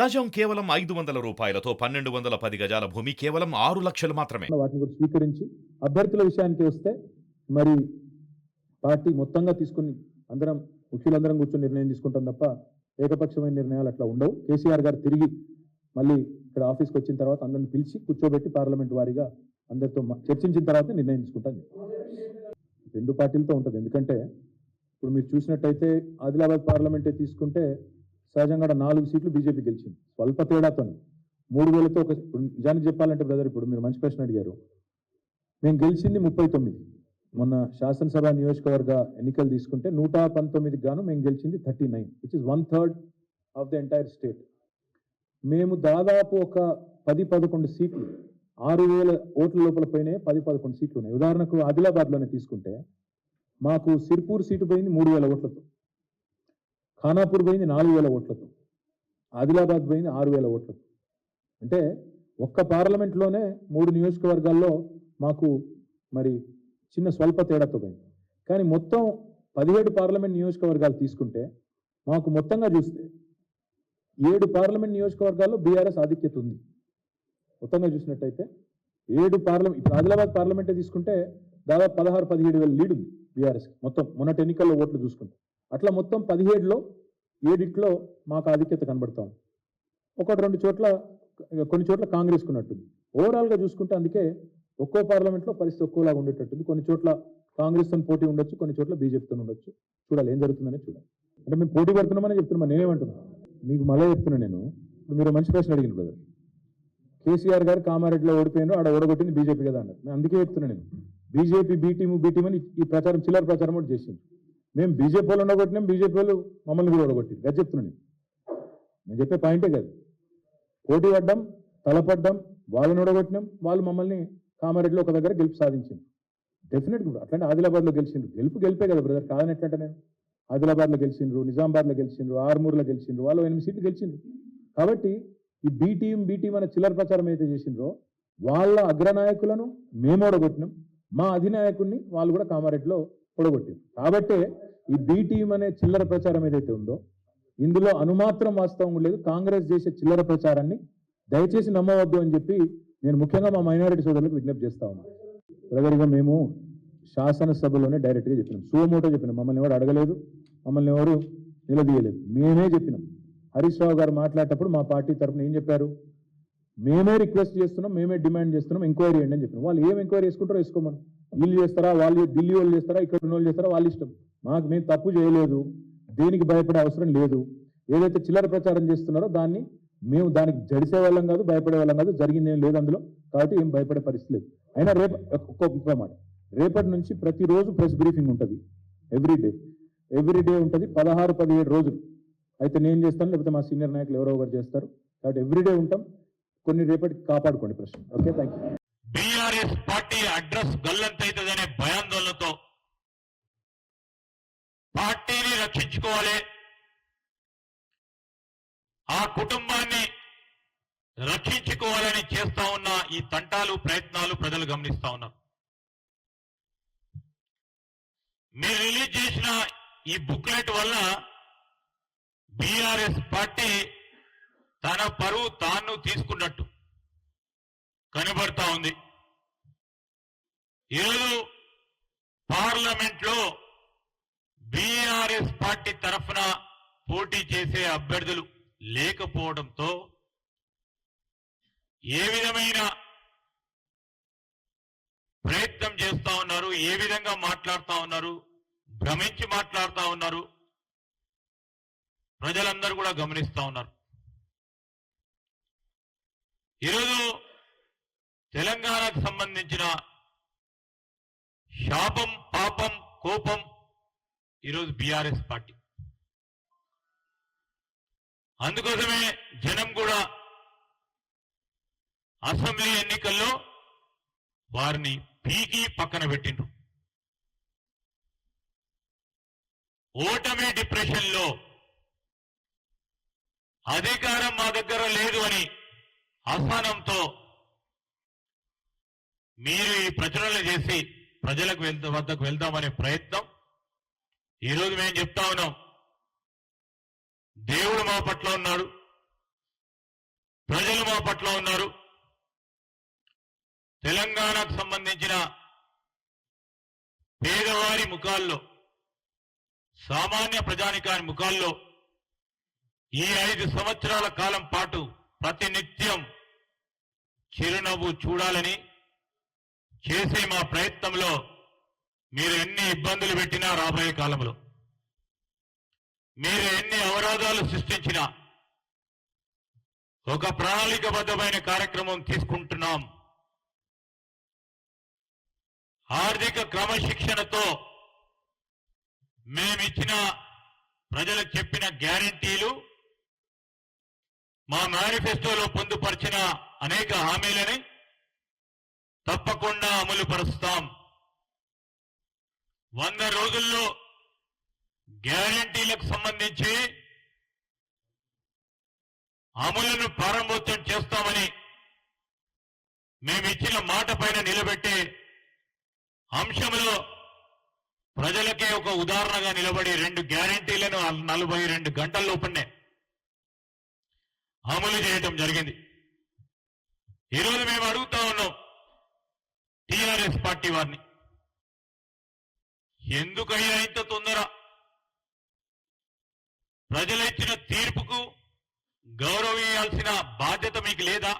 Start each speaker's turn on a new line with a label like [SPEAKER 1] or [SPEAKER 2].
[SPEAKER 1] గజం కేవలం ఐదు వందల రూపాయలతో పన్నెండు వందల పది గజాల భూమి కేవలం ఆరు లక్షలు మాత్రమే.
[SPEAKER 2] వాటిని కూడా స్వీకరించి అభ్యర్థుల విషయానికి వస్తే మరి పార్టీ మొత్తంగా తీసుకుని అందరం ముఖ్యులందరం కూర్చొని నిర్ణయం తీసుకుంటాం తప్ప ఏకపక్షమైన నిర్ణయాలు అట్లా ఉండవు. కేసీఆర్ గారు తిరిగి మళ్ళీ ఇక్కడ ఆఫీస్కి వచ్చిన తర్వాత అందరిని పిలిచి కూర్చోబెట్టి పార్లమెంట్ వారీగా అందరితో మ- చర్చించిన తర్వాత నిర్ణయం తీసుకుంటాం. రెండు పార్టీలతో ఉంటుంది. ఎందుకంటే ఇప్పుడు మీరు చూసినట్టయితే ఆదిలాబాద్ పార్లమెంటే తీసుకుంటే సహజంగా నాలుగు సీట్లు బీజేపీ గెలిచింది. స్వల్ప తేడాతో మూడు వేలతో ఒక నిజానికి చెప్పాలంటే బ్రదర్ ఇప్పుడు మీరు మంచి ప్రశ్న అడిగారు. మేము గెలిచింది ముప్పై తొమ్మిది. మొన్న శాసనసభ నియోజకవర్గ ఎన్నికలు తీసుకుంటే నూట పంతొమ్మిదికి గాను మేము గెలిచింది thirty nine which is one third of the entire state మేము దాదాపు ఒక పది పదకొండు సీట్లు ఆరు వేల ఓట్ల లోపల పోయినాయి పది పదకొండు సీట్లు ఉన్నాయి. ఉదాహరణకు ఆదిలాబాద్లోనే తీసుకుంటే మాకు సిర్పూర్ సీటు పోయింది మూడు వేల ఓట్లతో. ఖానాపూర్ పోయింది నాలుగు వేల ఓట్లతో. ఆదిలాబాద్ పోయింది ఆరు వేల ఓట్లతో. అంటే ఒక్క పార్లమెంట్లోనే మూడు నియోజకవర్గాల్లో మాకు మరి చిన్న స్వల్ప తేడాతో పోయింది. కానీ మొత్తం పదిహేడు పార్లమెంట్ నియోజకవర్గాలు తీసుకుంటే మాకు మొత్తంగా చూస్తే ఏడు పార్లమెంట్ నియోజకవర్గాల్లో బీఆర్ఎస్ ఆధిక్యత ఉంది. మొత్తంగా చూసినట్టయితే ఏడు పార్లమెంట్ ఇప్పుడు ఆదిలాబాద్ పార్లమెంటే తీసుకుంటే దాదాపు పదహారు పదిహేడు వేల లీడ్ ఉంది బీఆర్ఎస్కి. మొత్తం మొన్నటి ఎన్నికల్లో ఓట్లు చూసుకుంటే. అట్లా మొత్తం పదిహేడులో ఏడిట్లో మాకు ఆధిక్యత కనబడతాం? ఒకటి రెండు చోట్ల ఇక కొన్ని చోట్ల కాంగ్రెస్కి ఉన్నట్టుంది ఓవరాల్గా చూసుకుంటే అందుకే ఒక్కో పార్లమెంట్లో పరిస్థితి ఒక్కోలాగా ఉండేటట్టుంది. కొన్ని చోట్ల కాంగ్రెస్తో పోటీ ఉండొచ్చు కొన్ని చోట్ల బీజేపీతో ఉండొచ్చు. చూడాలి ఏం జరుగుతుందని చూడాలి. అంటే మేము పోటీ పడుతున్నామని చెప్తున్నాం నేనేమంటున్నా? మీకు మళ్ళీ చెప్తున్నా నేను. ఇప్పుడు మీరు మంచి ప్రశ్న అడిగిన బ్రదర్ కేసీఆర్ గారు కామారెడ్డిలో ఓడిపోయినారు ఆడ ఓడగొట్టింది బీజేపీ కదా అన్నారు. నేను అందుకే చెప్తున్నా నేను. BJP B team B team అని ఈ ప్రచారం చిల్లర ప్రచారం కూడా చేసింది మేము బీజేపీ వాళ్ళు ఉండగొట్టినాం బీజేపీ వాళ్ళు మమ్మల్ని కూడా ఉండగొట్టింది అది చెప్తున్నాను నేను. చెప్పే పాయింటే కాదు. పోటీ పడ్డం తలపడ్డం వాళ్ళని ఓడగొట్టినాం వాళ్ళు మమ్మల్ని కామారెడ్డిలో ఒక దగ్గర గెలుపు సాధించింది డెఫినెట్గా కూడా అట్లాంటి ఆదిలాబాద్లో గెలిచిండ్రు. గెలుపు గెలిపే కదా బ్రదర్ కాదని ఎట్లంటే నేను. ఆదిలాబాద్లో గెలిచిండ్రు నిజామాబాద్లో గెలిచిండ్రు ఆర్మూర్లో గెలిచిండ్రు వాళ్ళు ఎనిమిది సీట్లు గెలిచిండ్రు. కాబట్టి ఈ బీ టీం బీ టీం అనే చిల్లర ప్రచారం అయితే చేసిండ్రో వాళ్ళ అగ్రనాయకులను మేము ఓడగొట్టినాం. మా అధినాయకుడిని వాళ్ళు కూడా కామారెడ్డిలో పొడగొట్టింది. కాబట్టే ఈ బీ టీం అనే చిల్లర ప్రచారం ఏదైతే ఉందో ఇందులో అనుమాత్రం వాస్తవం లేదు. కాంగ్రెస్ చేసే చిల్లర ప్రచారాన్ని దయచేసి నమ్మవద్దు అని చెప్పి నేను ముఖ్యంగా మా మైనారిటీ సోదరులకు విజ్ఞప్తి చేస్తా ఉన్నాను బ్రదర్గా మేము శాసనసభలోనే డైరెక్ట్గా చెప్పినాం. సువమోటో చెప్పినాం. మమ్మల్ని ఎవరు అడగలేదు మమ్మల్ని ఎవరు నిలదీయలేదు. మేమే చెప్పినాం. హరీష్ రావు గారు మాట్లాడేటప్పుడు మా పార్టీ తరఫున ఏం చెప్పారు? మేమే రిక్వెస్ట్ చేస్తున్నాం మేమే డిమాండ్ చేస్తున్నాం ఎంక్వైరీ చేయండి అని చెప్పినాం. వాళ్ళు ఏం ఎంక్వైరీ చేసుకుంటారో వేసుకోమని. వీళ్ళు చేస్తారా వాళ్ళు ఢిల్లీ వాళ్ళు చేస్తారా ఇక్కడ ఉన్న వాళ్ళు చేస్తారా వాళ్ళ ఇష్టం. మాకు మేము తప్పు చేయలేదు దేనికి భయపడే అవసరం లేదు. ఏదైతే చిల్లర ప్రచారం చేస్తున్నారో దాన్ని మేము దానికి జడిసే వాళ్ళం కాదు భయపడే వాళ్ళం కాదు జరిగింది ఏం లేదు అందులో. కాబట్టి ఏం భయపడే పరిస్థితి లేదు. అయినా రేపు ఒక్క మాట రేపటి నుంచి ప్రతిరోజు ప్రెస్ బ్రీఫింగ్ ఉంటుంది. Every day. ఎవ్రీ డే ఉంటుంది పదహారు పదిహేడు రోజులు. అయితే నేను చేస్తాను లేకపోతే మా సీనియర్ నాయకులు ఎవరో ఒకరు చేస్తారు. కాబట్టి ఎవ్రీ డే ఉంటాం. కొన్ని రేపటికి కాపాడుకోండి ప్రశ్న okay thank you
[SPEAKER 3] BRS party address గల్లంతైతుందనే భయాందోళనతో పార్టీని రక్షించుకోవాలి. ఆ కుటుంబాన్ని రక్షించుకోవాలని చేస్తా ఉన్న ఈ తంటాలు ప్రయత్నాలు ప్రజలు గమనిస్తా ఉన్నారు. మీరు రిలీజ్ చేసిన ఈ బుక్లెట్ వల్ల బీఆర్ఎస్ పార్టీ తన పరువు తాను తీసుకున్నట్టు. కనబడతా ఉంది. ఈరోజు పార్లమెంట్లో బీఆర్ఎస్ పార్టీ తరఫున పోటీ చేసే అభ్యర్థులు లేకపోవడంతో ఏ విధమైన ప్రయత్నం చేస్తా ఉన్నారు ఏ విధంగా మాట్లాడుతూ ఉన్నారు భ్రమించి మాట్లాడుతూ ఉన్నారు ప్రజలందరూ కూడా గమనిస్తా ఉన్నారు. ఈరోజు తెలంగాణకు సంబంధించిన శాపం పాపం కోపం ఈరోజు బీఆర్ఎస్ పార్టీ. అందుకోసమే జనం కూడా అసెంబ్లీ ఎన్నికల్లో వారిని పీకి పక్కన పెట్టిండ్రు. ఓటమి డిప్రెషన్లో అధికారం మా దగ్గర లేదు అని అసహనంతో మీరు ఈ ప్రచురణలు చేసి ప్రజలకు వెళ్తా వద్దకు వెళ్దామనే ప్రయత్నం. ఈరోజు మేము చెప్తా ఉన్నాం. దేవుడు మా పట్ల ఉన్నాడు. ప్రజలు మా పట్ల ఉన్నారు. తెలంగాణకు సంబంధించిన పేదవారి ముఖాల్లో సామాన్య ప్రజానికాని ముఖాల్లో ఈ ఐదు సంవత్సరాల కాలం పాటు ప్రతినిత్యం చిరునవ్వు చూడాలని చేసే మా ప్రయత్నంలో మీరు ఎన్ని ఇబ్బందులు పెట్టినా రాబోయే కాలంలో మీరు ఎన్ని అవరోధాలు సృష్టించినా ఒక ప్రణాళికబద్ధమైన కార్యక్రమం తీసుకుంటున్నాం. ఆర్థిక క్రమశిక్షణతో మేమిచ్చిన ప్రజలకు చెప్పిన గ్యారంటీలు మా మేనిఫెస్టోలో పొందుపరిచిన అనేక హామీలని తప్పకుండా అమలు పరుస్తాం. వంద రోజుల్లో గ్యారంటీలకు సంబంధించి అమలును ప్రారంభోత్సవం చేస్తామని మేమిచ్చిన మాట పైన నిలబెట్టే అంశంలో ప్రజలకే ఒక ఉదాహరణగా నిలబడి రెండు గ్యారంటీలను నలభై రెండు గంటల లోపలనే అమలు చేయటం జరిగింది. ఈరోజు మేము అడుగుతా ఉన్నాం టీఆర్ఎస్ పార్టీ వారిని. ఎందుకయ్యా ఇంత తొందర? ప్రజలు ఇచ్చిన తీర్పుకు ఇవ్వాల్సిన బాధ్యత మీకు లేదా?